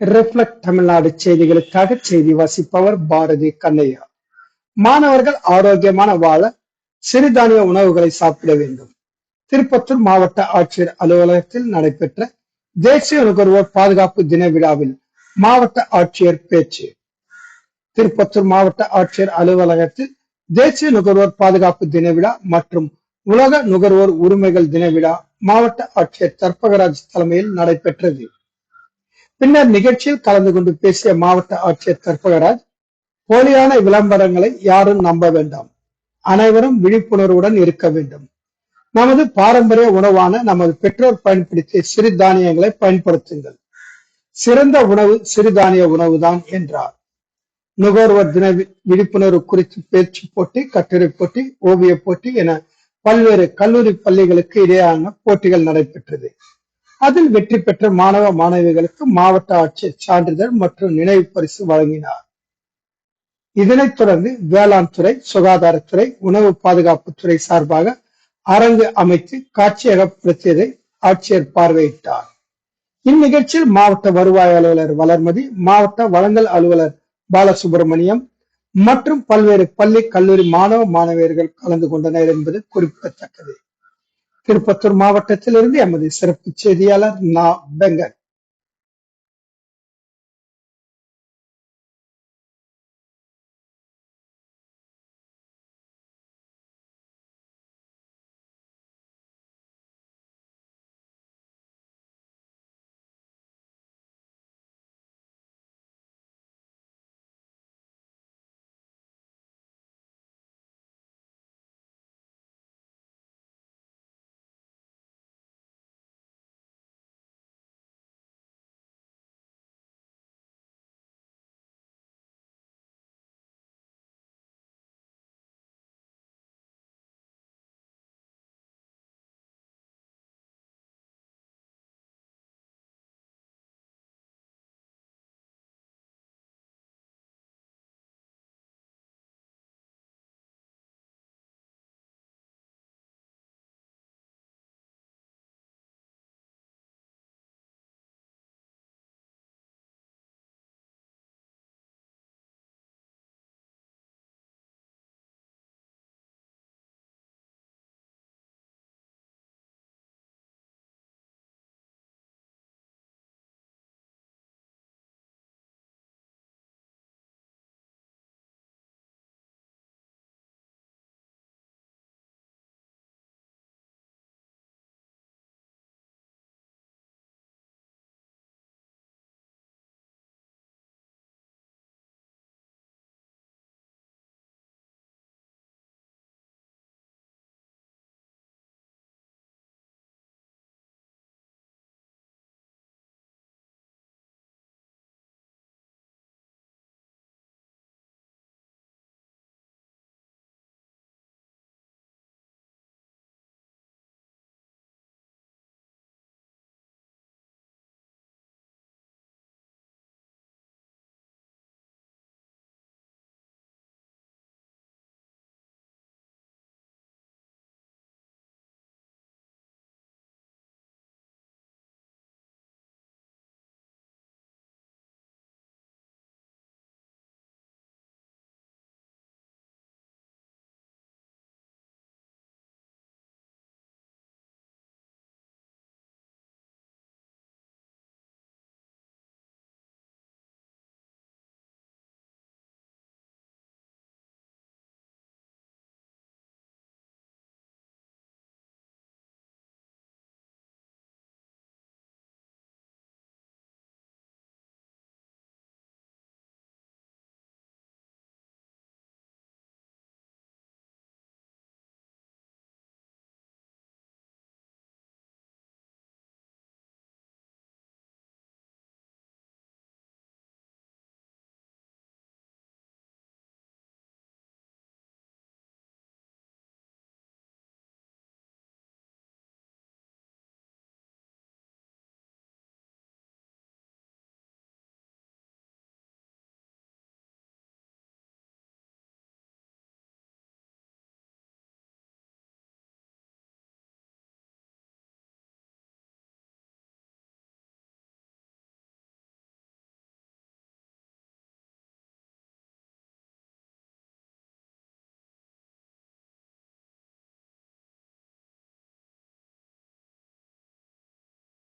Reflect Tamil Nadu செய்திகளுக்காக செய்தி வாசிப்பவர் பாரதி கண்ணையா. மாணவர்கள் ஆரோக்கியமான வாழ சிறுதானிய உணவுகளை சாப்பிட வேண்டும். திருப்பத்தூர் மாவட்ட ஆட்சியர் அலுவலகத்தில் நடைபெற்ற தேசிய நுகர்வோர் பாதுகாப்பு தின விழாவில் மாவட்ட ஆட்சியர் பேச்சு. திருப்பத்தூர் மாவட்ட ஆட்சியர் அலுவலகத்தில் தேசிய நுகர்வோர் பாதுகாப்பு தின விழா மற்றும் உலக நுகர்வோர் உரிமைகள் தின விழா மாவட்ட ஆட்சியர் தர்பகராஜ் தலைமையில் நடைபெற்றது. பின்னர் நிகழ்ச்சியில் கலந்து கொண்டு பேசிய மாவட்ட ஆட்சியர் தர்பகராஜ் போலியான விளம்பரங்களை யாரும் நம்ப வேண்டாம். அனைவரும் விழிப்புணர்வுடன் இருக்க வேண்டும். நமது பாரம்பரிய உணவான நமது பெற்றோர் பயன்படுத்திய சிறுதானியங்களை பயன்படுத்துங்கள். சிறந்த உணவு சிறுதானிய உணவுதான் என்றார். நுகர்வோர் தின விழிப்புணர்வு குறித்து பேச்சு போட்டி கட்டுரை போட்டி ஓவிய போட்டி என பல்வேறு கல்லூரி பள்ளிகளுக்கு இடையேயான போட்டிகள் நடைபெற்றது. அதில் வெற்றி பெற்ற மாணவ மாணவிகளுக்கு மாவட்ட ஆட்சியர் சான்றிதழ் மற்றும் நினைவு பரிசு வழங்கினார். இதனைத் தொடர்ந்து வேளாண் துறை சுகாதாரத்துறை உணவு பாதுகாப்புத்துறை சார்பாக அரங்கு அமைத்து காட்சியகப்படுத்தியதை ஆட்சியர் பார்வையிட்டார். இந்நிகழ்ச்சியில் மாவட்ட வருவாய் அலுவலர் வளர்மதி மாவட்ட வழங்கல் அலுவலர் பாலசுப்ரமணியம் மற்றும் பல்வேறு பள்ளி கல்லூரி மாணவ மாணவியர்கள் கலந்து கொண்டனர் என்பது குறிப்பிடத்தக்கது. திருப்பத்தூர் மாவட்டத்திலிருந்து எமது சிறப்பு செய்தியாளர் நா. பெங்கர்